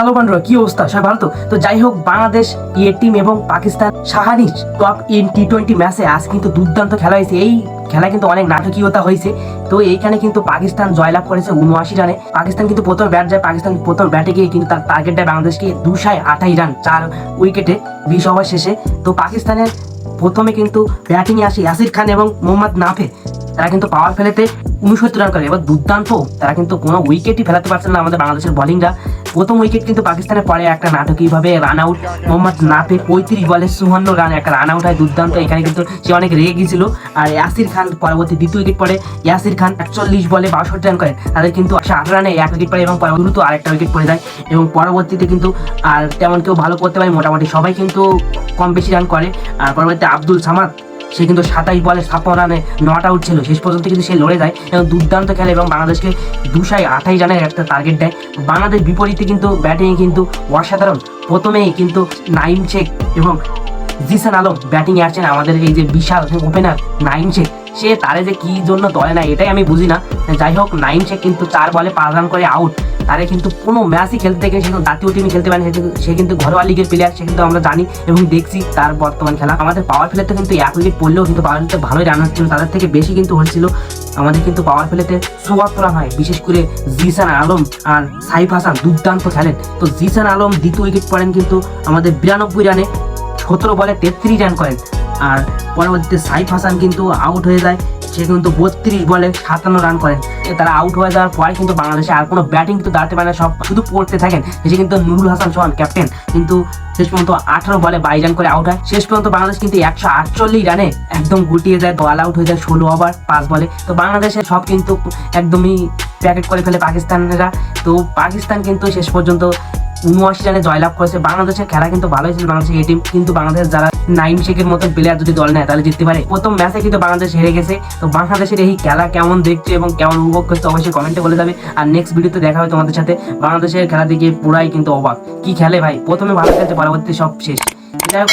Hello বন্ধুরা কি অবস্থা? সবাই ভালো তো? তো যাই হোক, বাংলাদেশ এ টিম এবং Pakistan Shaheens top end T twenty ম্যাচে আজ কিন্তু দুর্দান্ত খেলা হয়েছে। এই খেলা কিন্তু অনেক নাটকীয়তা হয়েছে। তো এইখানে কিন্তু পাকিস্তান জয়লাভ করেছে উনআশি রানে। পাকিস্তান কিন্তু প্রথম ব্যাট যায়। পাকিস্তান প্রথম ব্যাটে গিয়ে কিন্তু তার টার্গেট দেয় বাংলাদেশকে দুশায় আঠাশ রান, চার উইকেটে বিশ ওভার শেষে। তো পাকিস্তানের প্রথমে কিন্তু ব্যাটিংয়ে আসে ইয়াসির খান এবং মোহাম্মদ নাফে। তারা কিন্তু পাওয়ার ফেলেতে উনসত্তর রান করে। এবার দুর্দান্ত, তারা কিন্তু কোনো উইকেটই ফেলাতে পারছেন না আমাদের বাংলাদেশের বোলিংরা প্রথম উইকেট কিন্তু পাকিস্তানের পরে একটা নাটকীয়ভাবে রান আউট মোহাম্মদ নাফে পঁয়ত্রিশ বলে চুয়ান্ন রান একটা রান আউট হয় দুর্দান্ত। এখানে কিন্তু সে অনেক রেগে গিয়েছিল। আর ইয়াসির খান পরবর্তী দ্বিতীয় উইকেট পরে ইয়াসির খান একচল্লিশ বলে বাষট্টি রান করেন তাদের কিন্তু আট রানে এক উইকেট পড়ে এবং দ্রুত আরেকটা উইকেট পড়ে যায়। এবং পরবর্তীতে কিন্তু আর তেমন কেউ ভালো করতে পারে মোটামুটি সবাই কিন্তু কম বেশি রান করে। আর পরবর্তীতে আব্দুল সামাদ সে কিন্তু সাতাইশ বলে ছাপ্পান্ন রানে নট আউট ছিল। শেষ পর্যন্ত কিন্তু সে লড়ে যায়। এবং দুর্দান্ত খেলে এবং বাংলাদেশকে দুশায় আঠাইশ রানের একটা টার্গেট দেয়। বাংলাদেশ বিপরীতে কিন্তু ব্যাটিংয়ে কিন্তু অসাধারণ। প্রথমেই কিন্তু নাইম শেখ এবং জিসান আলম ব্যাটিংয়ে আসছেন আমাদের এই যে বিশাল ওপেনার নাইম শেখ। সে তারে যে কি জন্য দলে না এটাই আমি বুঝি না। যাই হোক, নাইম শেখ কিন্তু চার বলে পাঁচ রান করে আউট তারে কিন্তু কোনো ম্যাচই খেলতে দেখে সে কিন্তু জাতীয় টিমে খেলতে পারে সে কিন্তু- ঘরোয়া লিগের প্লেয়ার সে কিন্তু আমরা জানি এবং দেখছি তার বর্তমান খেলা। আমাদের পাওয়ার প্লেতে কিন্তু এক উইকেট পড়লেও কিন্তু পাওয়ার প্লেতে ভালোই রান হচ্ছিল। তাদের থেকে বেশি কিন্তু হচ্ছিল আমাদের কিন্তু পাওয়ার প্লেতে চুয়াত্তর রান হয় বিশেষ করে জিসান আলম আর সাইফ হাসান দুর্দান্ত খেলেন। তো জিসান আলম দ্বিতীয় উইকেট পড়েন কিন্তু আমাদের বিরানব্বই রানে সতেরো বলে তেত্রিশ রান করেন। আর পরবর্তীতে সাইফ হাসান কিন্তু আউট হয়ে যায়। সে কিন্তু বত্রিশ বলে সাতান্ন রান করেন। তারা আউট হয়ে যাওয়ার পরে কিন্তু বাংলাদেশে আর কোনো ব্যাটিং কিন্তু দাঁড়াতে পারে না, সব শুধু পড়তে থাকেন। এসে কিন্তু নুরুল হাসান সোহান ক্যাপ্টেন কিন্তু শেষ পর্যন্ত আঠারো বলে বাইশ রান করে আউট হয়। শেষ পর্যন্ত বাংলাদেশ কিন্তু একশো আটচল্লিশ রানে একদম গুটিয়ে যায় দল আউট হয়ে যায় ষোলো ওভার পাঁচ বলে। তো বাংলাদেশের সব কিন্তু একদমই প্যাকেট করে ফেলে পাকিস্তানিরা। তো পাকিস্তান কিন্তু শেষ পর্যন্ত উনআশি রানে জয়লাভ করেছে। বাংলাদেশের খেলা কিন্তু ভালো হয়েছিল বাংলাদেশের এই টিম কিন্তু বাংলাদেশ যারা নাইম শেখের মতো প্লেয়ার যদি দল নেয়, তাহলে জিততে পারে। প্রথম ম্যাচে কিন্তু বাংলাদেশ হেরে গেছে। তো বাংলাদেশের এই খেলা কেমন দেখছে এবং কেমন উপভোগ করছে, অবশ্যই কমেন্টে বলে যাবে। আর নেক্সট ভিডিওতে দেখা হবে তোমাদের সাথে। বাংলাদেশের খেলা দেখে পুরাই কিন্তু অবাক। কি খেলে ভাই? প্রথমে ভালো খেলছে, পরবর্তী সব শেষ। যাই হোক